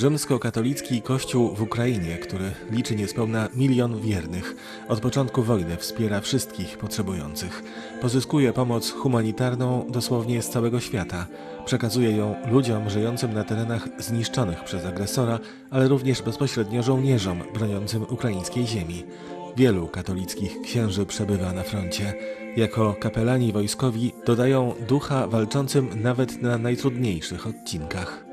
Rzymskokatolicki Kościół w Ukrainie, który liczy niespełna milion wiernych, od początku wojny wspiera wszystkich potrzebujących. Pozyskuje pomoc humanitarną dosłownie z całego świata. Przekazuje ją ludziom żyjącym na terenach zniszczonych przez agresora, ale również bezpośrednio żołnierzom broniącym ukraińskiej ziemi. Wielu katolickich księży przebywa na froncie. Jako kapelani wojskowi dodają ducha walczącym nawet na najtrudniejszych odcinkach.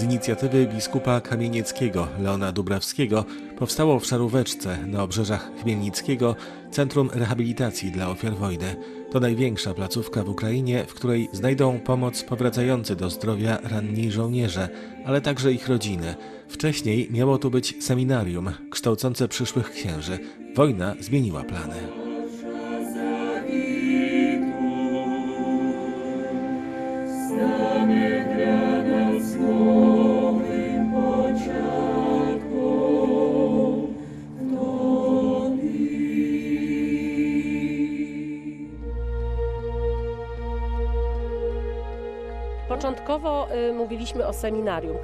Z inicjatywy biskupa kamienieckiego Leona Dubrawskiego powstało w Szaróweczce na obrzeżach Chmielnickiego Centrum Rehabilitacji dla Ofiar Wojny. To największa placówka w Ukrainie, w której znajdą pomoc powracający do zdrowia ranni żołnierze, ale także ich rodziny. Wcześniej miało tu być seminarium kształcące przyszłych księży. Wojna zmieniła plany. Początkowo y, mówiliśmy o seminarium.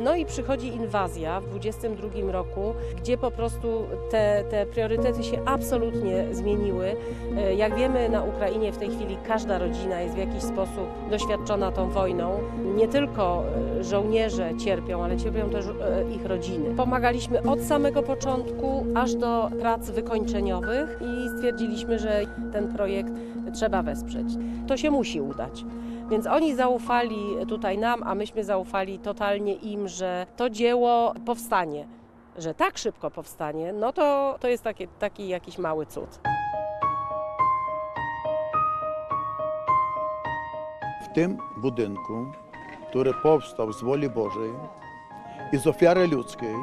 No i przychodzi inwazja w 22 roku, gdzie po prostu te, te priorytety się absolutnie zmieniły. Y, Jak wiemy, na Ukrainie w tej chwili każda rodzina jest w jakiś sposób doświadczona tą wojną. Nie tylko y, żołnierze cierpią, ale cierpią też ich rodziny. Pomagaliśmy od samego początku aż do prac wykończeniowych i stwierdziliśmy, że ten projekt trzeba wesprzeć. To się musi udać. Więc oni zaufali tutaj nam, a myśmy zaufali totalnie im, że to dzieło powstanie. Że tak szybko powstanie, no to, to jest taki, jakiś mały cud. W tym budynku, który powstał z woli Bożej i z ofiary ludzkiej,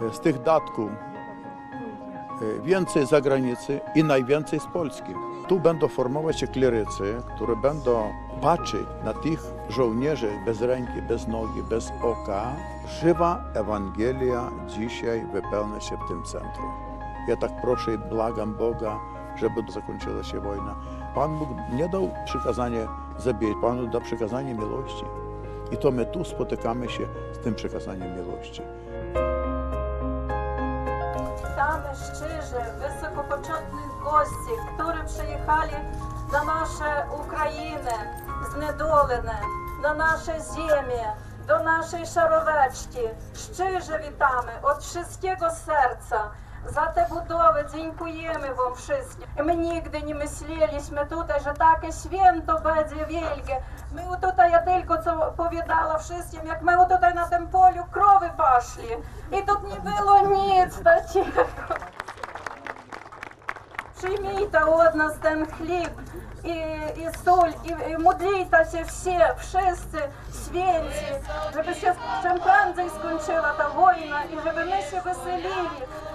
e, z tych datków e, więcej z zagranicy i najwięcej z Polski. Tu będą formować się klerycy, którzy będą patrzeć na tych żołnierzy bez ręki, bez nogi, bez oka. Żywa Ewangelia dzisiaj wypełnia się w tym centrum. Ja tak proszę i błagam Boga, żeby zakończyła się wojna. Pan Bóg nie dał przykazanie zabijać, Pan dał przykazanie miłości. I to my tu spotykamy się z tym przykazaniem miłości. Щиже високопочетних гости, которые приїхали на нашу України, знедолене, на наше землі, до нашої шаровечки. Щиже вітаємо від всього серця. За те будови дзінькуємо вам всім. Ми ніде не мислили ми тут що так і свято беді вільге. Ми отут, я тільки це повідала всім, як ми отут на тим полю крови пашли. І тут не було ні. та тихо. Примите от нас ден хліб і, і соль, і, і мудрійтеся всі, всі світі, щоб ще шампанзе скончила та війна, і щоб ми ще веселили.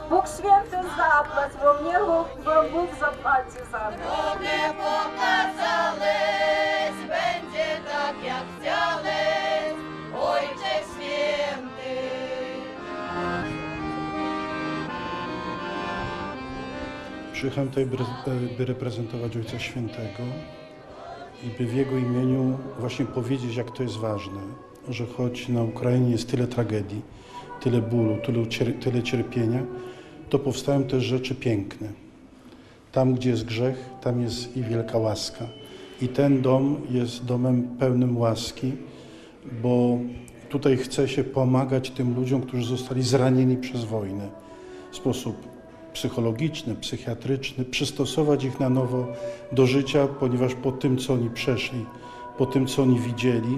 Бог святий заплать, во мне Бог заплатить за. Добре. Przyjechałem tutaj, by, reprezentować Ojca Świętego i by w Jego imieniu właśnie powiedzieć, jak to jest ważne, że choć na Ukrainie jest tyle tragedii, tyle bólu, tyle, tyle cierpienia, to powstają też rzeczy piękne. Tam, gdzie jest grzech, tam jest i wielka łaska. I ten dom jest domem pełnym łaski, bo tutaj chce się pomagać tym ludziom, którzy zostali zranieni przez wojnę w sposób psychologiczny, psychiatryczny, przystosować ich na nowo do życia, ponieważ po tym, co oni przeszli, po tym, co oni widzieli,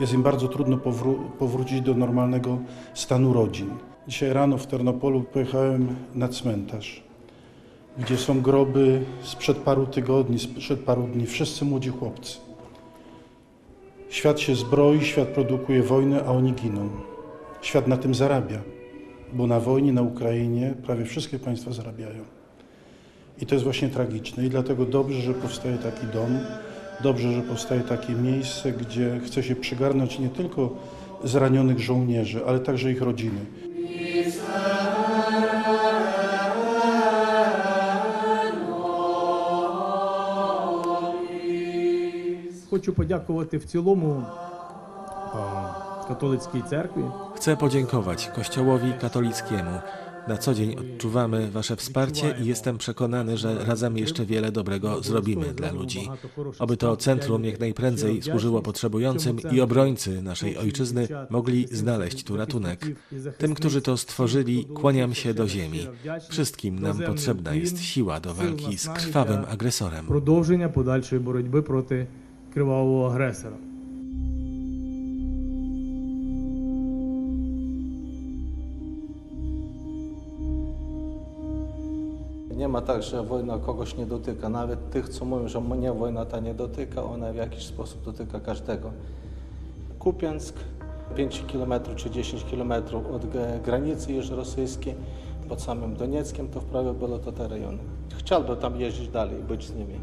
jest im bardzo trudno powró- powrócić do normalnego stanu rodzin. Dzisiaj rano w Ternopolu pojechałem na cmentarz, gdzie są groby sprzed paru tygodni, sprzed paru dni, wszyscy młodzi chłopcy. Świat się zbroi, świat produkuje wojnę, a oni giną. Świat na tym zarabia bo na wojnie na Ukrainie prawie wszystkie państwa zarabiają. I to jest właśnie tragiczne i dlatego dobrze, że powstaje taki dom, dobrze, że powstaje takie miejsce, gdzie chce się przygarnąć nie tylko zranionych żołnierzy, ale także ich rodziny. Хочу подякувати в цілому а, католицькій церкві. Chcę podziękować Kościołowi katolickiemu. Na co dzień odczuwamy Wasze wsparcie i jestem przekonany, że razem jeszcze wiele dobrego zrobimy dla ludzi. Oby to centrum jak najprędzej służyło potrzebującym i obrońcy naszej ojczyzny mogli znaleźć tu ratunek. Tym, którzy to stworzyli, kłaniam się do ziemi. Wszystkim nam potrzebna jest siła do walki z krwawym agresorem. Продовження подальшої боротьби проти кривавого агресора. Nie ma tak, że wojna kogoś nie dotyka. Nawet tych, co mówią, że mnie wojna ta nie dotyka, ona w jakiś sposób dotyka każdego. Kupiansk, 5 km czy 10 km od granicy już rosyjskiej, pod samym Donieckiem, to w prawie było to te rejony. Chciałbym tam jeździć dalej, być z nimi.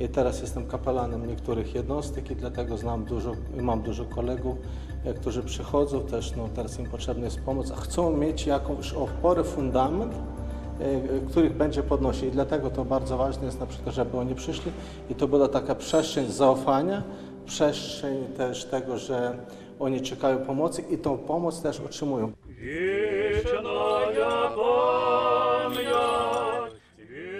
I teraz jestem kapelanem niektórych jednostek i dlatego znam dużo, mam dużo kolegów, e, którzy przychodzą też, no teraz im potrzebna jest pomoc, a chcą mieć jakąś oporę, fundament, których będzie podnosić. I dlatego to bardzo ważne jest na przykład, żeby oni przyszli i to była taka przestrzeń zaufania, przestrzeń też tego, że oni czekają pomocy i tą pomoc też otrzymują.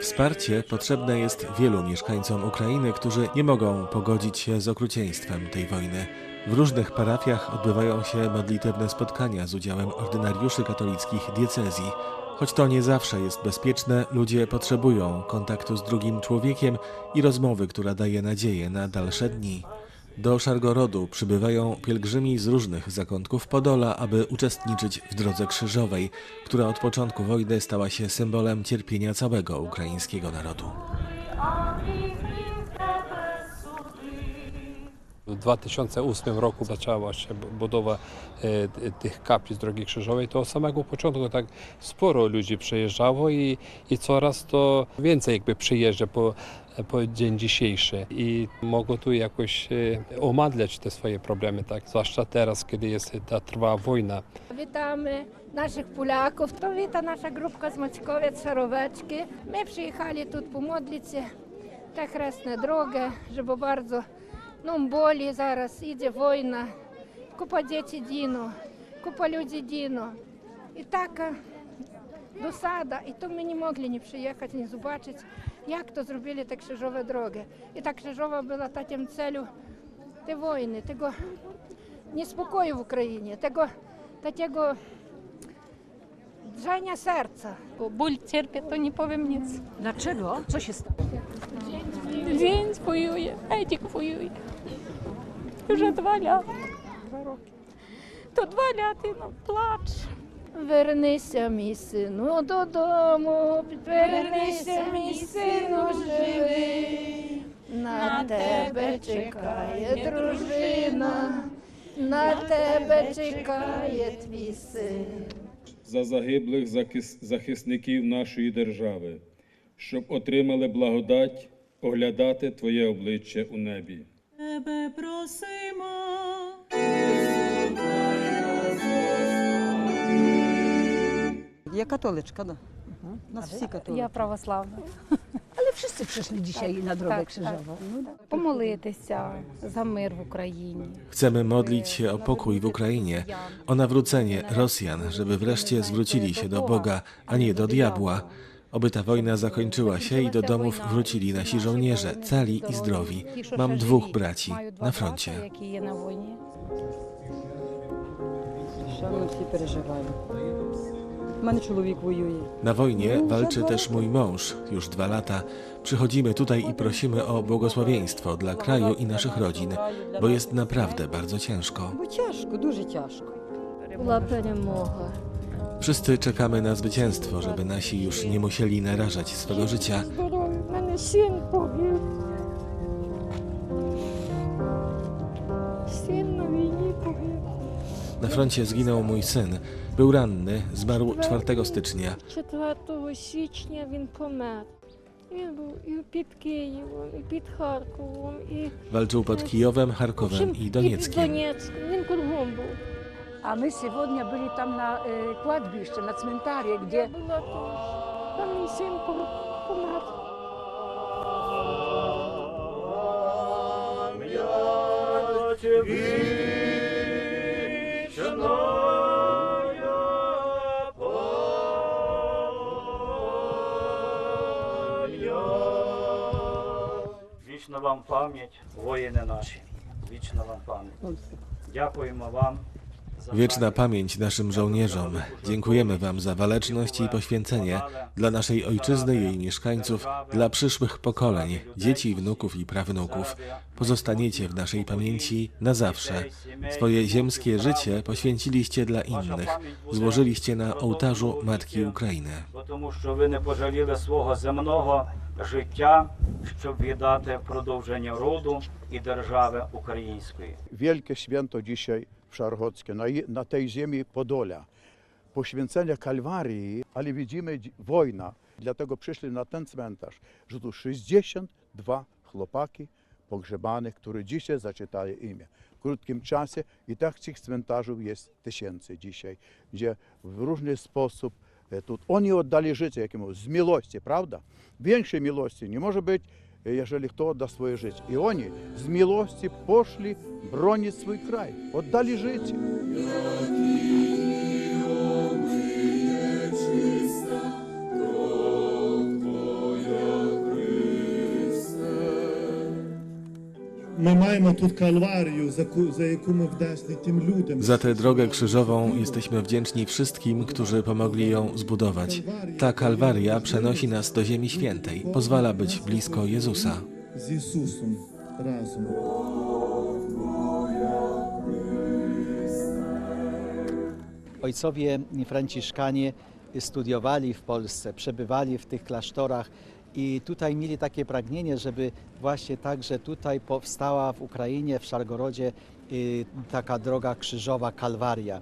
Wsparcie potrzebne jest wielu mieszkańcom Ukrainy, którzy nie mogą pogodzić się z okrucieństwem tej wojny. W różnych parafiach odbywają się modlitewne spotkania z udziałem ordynariuszy katolickich diecezji. Choć to nie zawsze jest bezpieczne, ludzie potrzebują kontaktu z drugim człowiekiem i rozmowy, która daje nadzieję na dalsze dni. Do Szargorodu przybywają pielgrzymi z różnych zakątków Podola, aby uczestniczyć w drodze krzyżowej, która od początku wojny stała się symbolem cierpienia całego ukraińskiego narodu. W 2008 roku zaczęła się budowa e, tych kaplic drogi krzyżowej, to od samego początku tak sporo ludzi przejeżdżało i, i coraz to więcej jakby przyjeżdża po, po dzień dzisiejszy i mogą tu jakoś e, omadleć te swoje problemy, tak? zwłaszcza teraz, kiedy jest ta trwa wojna. Witamy naszych Polaków, to wita nasza grupka z Maćkowiec, Szaroweczki. My przyjechali tu pomodlić się, tak raz na drogę, żeby bardzo Ну, болі зараз, іде війна, купа діти діно, купа людей діно. І так е, досада, і то ми не могли ні приїхати, ні побачити, як то зробили так крижові дороги. І так крижова була та тим целю те війни, того неспокою в Україні, того, та серця. Żania serca. Ból, cierpię, to nie powiem nic. Dlaczego? Co się stało? Він воює, Едік воює. Вже два ляти. Два роки. То два ляти, ну, плач. Вернися, мій сину, додому, вернися, мій сину, живий. На тебе чекає дружина, на тебе чекає твій син. за загиблих захисників нашої держави, щоб отримали благодать оглядати Твоє обличчя у небі. Тебе просимо. Ja katolyczka, no. Nas всі католики. Я православна. Ale wszyscy przyszli dzisiaj na drogę tak, krzyżową. No, tak. Помолитися за мир в Україні. Chcemy modlić się o pokój w Ukrainie, o nawrócenie Rosjan, żeby wreszcie zwrócili się do Boga, a nie do diabła. Oby ta wojna zakończyła się i do domów wrócili nasi żołnierze, cali i zdrowi. Mam dwóch braci na froncie. Na wojnie walczy też mój mąż, już dwa lata. Przychodzimy tutaj i prosimy o błogosławieństwo dla kraju i naszych rodzin, bo jest naprawdę bardzo ciężko. Ciężko, dużo ciężko. Była przemoga. Wszyscy czekamy na zwycięstwo, żeby nasi już nie musieli narażać swego życia. Здоров'я, в мене син погиб. Син на війні погиб. Na froncie zginął mój syn. Był ranny, zmarł 4 stycznia. 4 січня він помер. Він був і під Києвом, і під Харковом, і Walczył pod Kijowem, Charkowem i і під Donieckiem. Донецьком. Він кругом був. А мы сегодня были там на е, э, кладбище, на цментаре, где... Я была тоже. Там мой сын помер. Вічна вам пам'ять, воїни наші. Вічна вам пам'ять. Дякуємо вам. za Wieczna pamięć. pamięć naszym żołnierzom. Dziękujemy Wam za waleczność i poświęcenie dla naszej ojczyzny, jej mieszkańców, dla przyszłych pokoleń, dzieci, wnuków i prawnuków. Pozostaniecie w naszej pamięci na zawsze. Swoje ziemskie życie poświęciliście dla innych. Złożyliście na ołtarzu Matki Ukrainy. Бо Тому що ви не пожаліли свого земного життя, щоб віддати продовження роду і держави української. Wielkie święto dzisiaj w Szargockie, na, na tej ziemi Podolia. Poświęcenie Kalwarii, ale widzimy dzi- wojna. Dlatego przyszli na ten cmentarz, że tu 62 chłopaki pogrzebanych, które dzisiaj zaczytają imię. W krótkim czasie i tak tych cmentarzów jest tysięcy dzisiaj, gdzie w różny sposób Е, тут. Они отдали життя якимось з милості, правда? В Більше милості не може бути, е, якщо хто отдасть своє життя. І вони з милості пошли бронить свій край, отдали життя. Za tę drogę krzyżową jesteśmy wdzięczni wszystkim, którzy pomogli ją zbudować. Ta kalwaria przenosi nas do Ziemi Świętej, pozwala być blisko Jezusa. Ojcowie franciszkanie studiowali w Polsce, przebywali w tych klasztorach i tutaj mieli takie pragnienie, żeby właśnie także tutaj powstała w Ukrainie, w Szargorodzie y, taka droga krzyżowa Kalwaria.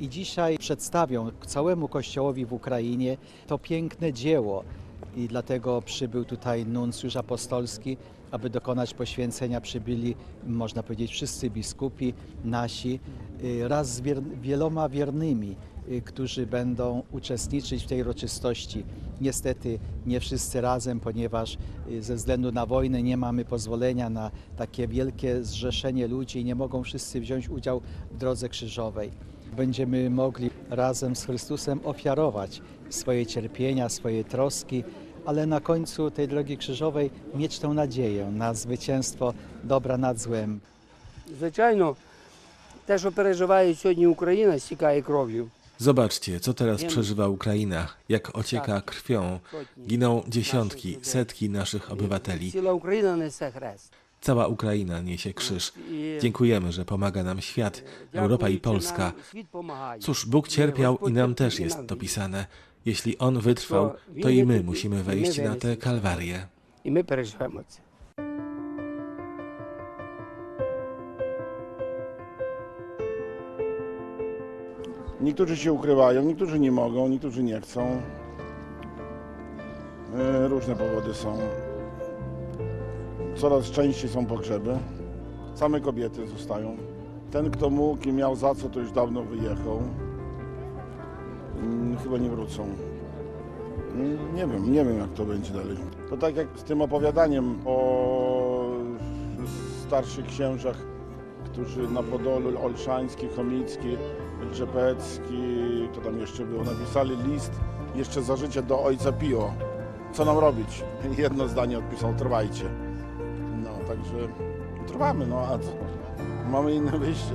I dzisiaj przedstawią całemu Kościołowi w Ukrainie to piękne dzieło. I dlatego przybył tutaj nuncjusz apostolski, aby dokonać poświęcenia. Przybyli, można powiedzieć, wszyscy biskupi nasi y, raz z wieloma wiernymi, którzy będą uczestniczyć w tej uroczystości. Niestety nie wszyscy razem, ponieważ y, ze względu na wojnę nie mamy pozwolenia na takie wielkie zrzeszenie ludzi i nie mogą wszyscy wziąć udział w drodze krzyżowej. Będziemy mogli razem z Chrystusem ofiarować swoje cierpienia, swoje troski, ale na końcu tej drogi krzyżowej mieć tę nadzieję na zwycięstwo dobra nad złem. Звичайно, те, що переживає сьогодні Україна, стікає кров'ю. Zobaczcie, co teraz przeżywa Ukraina, jak ocieka krwią. Giną dziesiątki, setki naszych obywateli. Cała Ukraina niesie krzyż. Dziękujemy, że pomaga nam świat, Europa i Polska. Cóż, Bóg cierpiał i nam też jest dopisane. Jeśli On wytrwał, to i my musimy wejść na tę kalwarię. I my przeżyjemy. Niektórzy się ukrywają, niektórzy nie mogą, niektórzy nie chcą. E, Różne powody są. Coraz częściej są pogrzeby. Same kobiety zostają. Ten, kto mógł i miał za co, to już dawno wyjechał. Mm, Chyba nie wrócą. Mm, Nie wiem, nie wiem jak to będzie dalej. To tak jak z tym opowiadaniem o starszych księżach, którzy na Podolu, Olszański, Chomicki, Czepecki, to tam jeszcze było, napisali list jeszcze za życia do ojca Pio. Co nam robić? Jedno zdanie odpisał, trwajcie. No, także trwamy, no a co? Mamy inne wyjście.